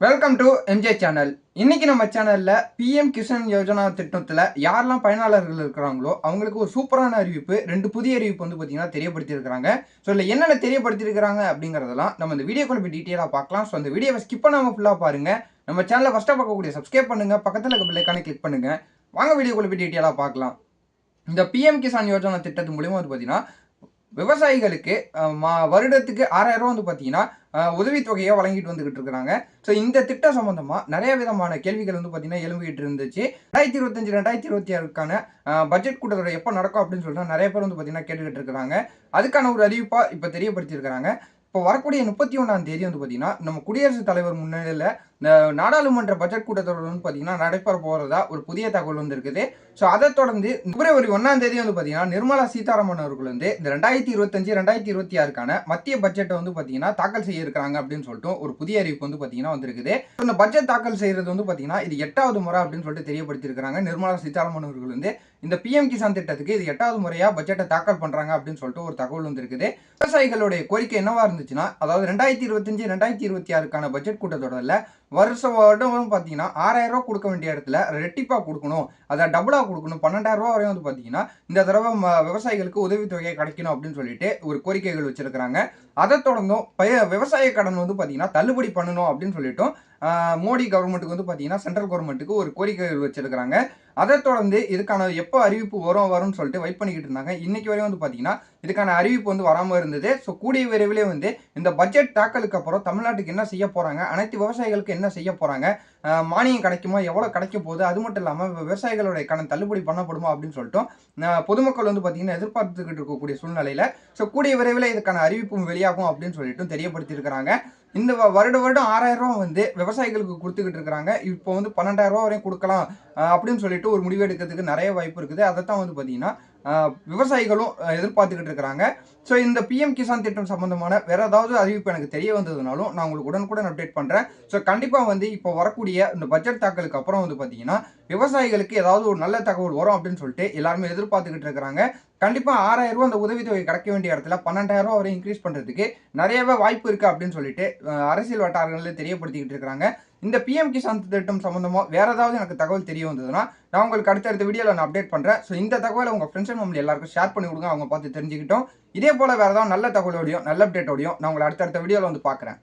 Welcome to MJ channel இன்னைக்கு நம்ம சேனல்ல பிஎம் கிசான் யோஜனா திட்டத்தில் யாரெல்லாம் பயனாளர்கள் இருக்கிறாங்களோ அவங்களுக்கு ஒரு சூப்பரான அறிவிப்பு ரெண்டு புதிய அறிவிப்பு வந்து பார்த்தீங்கன்னா தெரியப்படுத்தியிருக்கிறாங்க. ஸோ இல்லை என்னென்ன தெரியப்படுத்தியிருக்கிறாங்க அப்படிங்கிறதெல்லாம் நம்ம இந்த வீடியோக்குள்ள போய் டீட்டெயிலாக பார்க்கலாம். ஸோ அந்த வீடியோவை ஸ்கிப் பண்ணாமல் ஃபுல்லாக பாருங்க. நம்ம சேனலை ஃபஸ்ட்டாக பார்க்கக்கூடிய சப்ஸ்கிரைப் பண்ணுங்க. பக்கத்தில் இருக்க பிள்ளைக்கான கிளிக் பண்ணுங்க. வாங்க வீடியோக்குள்ள போய் டீட்டெயிலாக பார்க்கலாம். இந்த பிஎம் கிசான் யோஜனா திட்டத்து மூலியமா வந்து பார்த்தீங்கன்னா விவசாயிகளுக்கு மா- வருடத்துக்கு ஆறாயிரம் ரூபா வந்து பார்த்தீங்கன்னா உதவித்தொகையை வழங்கிட்டு வந்துகிட்டு இருக்கிறாங்க. ஸோ இந்த திட்டம் சம்மந்தமாக நிறைய விதமான கேள்விகள் வந்து பார்த்தீங்கன்னா எழும்பிக்கிட்டு இருந்துச்சு. ரெண்டாயிரத்தி இருபத்தஞ்சு ரெண்டாயிரத்தி இருபத்தி ஆறுக்கான பட்ஜெட் கூட்டத்தோட எப்போ நடக்கும் அப்படின்னு சொல்லிட்டு நிறைய பேர் வந்து பார்த்தீங்கன்னா கேட்டுக்கிட்டு இருக்கிறாங்க. அதுக்கான ஒரு அறிவிப்பாக இப்போ தெரியப்படுத்தியிருக்கிறாங்க. இப்போ வரக்கூடிய முப்பத்தி ஒன்றாம் தேதி வந்து பார்த்தீங்கன்னா நம்ம குடியரசுத் தலைவர் முன்னிலையில் இந்த நாடாளுமன்ற பட்ஜெட் கூட்டத்தொடர் வந்து பார்த்தீங்கன்னா நடைபெற போகிறதா ஒரு புதிய தகவல் வந்திருக்குது. ஸோ அதை தொடர்ந்து பிப்ரவரி ஒன்றாம் தேதி வந்து பார்த்தீங்கன்னா நிர்மலா சீதாராமன் அவர்கள் வந்து இந்த ரெண்டாயிரத்தி இருபத்தஞ்சு ரெண்டாயிரத்தி இருபத்தி ஆறுக்கான மத்திய பட்ஜெட்டை வந்து பார்த்தீங்கன்னா தாக்கல் செய்ய இருக்கிறாங்க அப்படின்னு சொல்லிட்டு ஒரு புதிய அறிவிப்பு வந்து பார்த்தீங்கன்னா வந்திருக்குது. இந்த பட்ஜெட் தாக்கல் செய்கிறது வந்து பார்த்தீங்கன்னா இது எட்டாவது முறை அப்படின்னு சொல்லிட்டு தெரியப்படுத்தியிருக்கிறாங்க. நிர்மலா சீதாராமன் அவர்கள் வந்து இந்த பிஎம் கிசான் திட்டத்துக்கு இது எட்டாவது முறையாக பட்ஜெட்டை தாக்கல் பண்ணுறாங்க அப்படின்னு சொல்லிட்டு ஒரு தகவல் வந்திருக்குது. விவசாயிகளுடைய கோரிக்கை என்னவா இருந்துச்சுன்னா அதாவது ரெண்டாயிரத்தி இருபத்தஞ்சு ரெண்டாயிரத்தி இருபத்தி ஆறுக்கான பட்ஜெட் கூட்டத்தொடரில் வருஷம் வருடம் பார்த்தீங்கன்னா ஆறாயிரம் ரூபா கொடுக்க வேண்டிய இடத்துல ரெட்டிப்பாக கொடுக்கணும். அதை டபுளாக கொடுக்கணும். பன்னெண்டாயிரம் ரூபா வரையும் வந்து பார்த்தீங்கன்னா இந்த தடவை விவசாயிகளுக்கு உதவித்தொகையை கிடைக்கணும் அப்படின்னு சொல்லிட்டு ஒரு கோரிக்கைகள் வச்சிருக்கிறாங்க. அதை தொடர்ந்தும் பய விவசாய கடன் வந்து பார்த்தீங்கன்னா தள்ளுபடி பண்ணணும் அப்படின்னு சொல்லிட்டும் மோடி கவர்மெண்ட்டுக்கு வந்து பார்த்தீங்கன்னா சென்ட்ரல் கவர்மெண்ட்டுக்கு ஒரு கோரிக்கைகள் வச்சிருக்கிறாங்க. அதை தொடர்ந்து இதுக்கான எப்போ அறிவிப்பு வரும் வரும்னு சொல்லிட்டு வெயிட் பண்ணிக்கிட்டு இருந்தாங்க. இன்னைக்கு வரையும் வந்து பார்த்தீங்கன்னா இதுக்கான அறிவிப்பு வந்து வராமல் இருந்தது. ஸோ கூடிய விரைவிலே வந்து இந்த பட்ஜெட் தாக்கலுக்கு அப்புறம் தமிழ்நாட்டுக்கு என்ன செய்ய போகிறாங்க அனைத்து விவசாயிகளுக்கு என்ன செய்ய போகிறாங்க மானியம் கிடைக்குமா எவ்வளோ கிடைக்க போகுது அது மட்டும் இல்லாமல் விவசாயிகளுடைய கடன் தள்ளுபடி பண்ணப்படுமா அப்படின்னு சொல்லிட்டு பொதுமக்கள் வந்து பார்த்தீங்கன்னா எதிர்பார்த்துக்கிட்டு இருக்கக்கூடிய சூழ்நிலையில் ஸோ கூடிய விரைவில் இதுக்கான அறிவிப்பும் வெளியாகும் அப்படின்னு சொல்லிட்டு தெரியப்படுத்தியிருக்கிறாங்க. இந்த வ- வருட வருடம் ஆறாயிரம் ரூபா வந்து விவசாயிகளுக்கு கொடுத்துக்கிட்டு இருக்கிறாங்க இப்போ வந்து பன்னெண்டாயிரம் ரூபா வரையும் கொடுக்கலாம் அப்படின்னு சொல்லிட்டு ஒரு முடிவு எடுக்கிறதுக்கு நிறைய வாய்ப்பு இருக்குது. அதைத்தான் வந்து பார்த்தீங்கன்னா விவசாயிகளும் எதிர்பார்த்துக்கிட்டு இருக்கிறாங்க ஸோ இந்த பிஎம் கிசான் திட்டம் சம்பந்தமான வேற ஏதாவது அறிவிப்பு எனக்கு தெரிய வந்ததுனாலும் நான் உங்களுக்கு உடனுக்குடன் அப்டேட் பண்ணுறேன் ஸோ கண்டிப்பாக வந்து இப்போ வரக்கூடிய இந்த பட்ஜெட் தாக்கலுக்கு அப்புறம் வந்து பார்த்தீங்கன்னா விவசாயிகளுக்கு ஏதாவது ஒரு நல்ல தகவல் வரும் அப்படின்னு சொல்லிட்டு எல்லாருமே எதிர்பார்த்துக்கிட்டு இருக்கிறாங்க கண்டிப்பாக ஆறாயிரம் ரூபா அந்த உதவித்தொகை கிடைக்க வேண்டிய இடத்துல பன்னெண்டாயிரம் ரூபா வரை இன்க்ரீஸ் பண்ணுறதுக்கு நிறையவே வாய்ப்பு இருக்குது அப்படின்னு சொல்லிட்டு அரசியல் வட்டாரங்களில் தெரியப்படுத்திக்கிட்டு இருக்கிறாங்க. இந்த பிஎம் கிசான் திட்டம் சம்மந்தமாக வேறு ஏதாவது எனக்கு தகவல் தெரிய வந்ததுன்னா நான் உங்களுக்கு அடுத்தடுத்த வீடியோவில் நான் அப்டேட் பண்ணுறேன் ஸோ இந்த தகவலை உங்கள் ஃப்ரெண்ட்ஸ் அண்ட் ஃபேமிலி எல்லாருக்கும் ஷேர் பண்ணி கொடுங்க. அவங்க பார்த்து தெரிஞ்சுக்கிட்டோம். இதே போல் வேறு ஏதாவது நல்ல தகவலோடையும் நல்ல அப்டேட்டோடையும் நான் உங்களை அடுத்தடுத்த வீடியோவில் வந்து பார்க்குறேன்.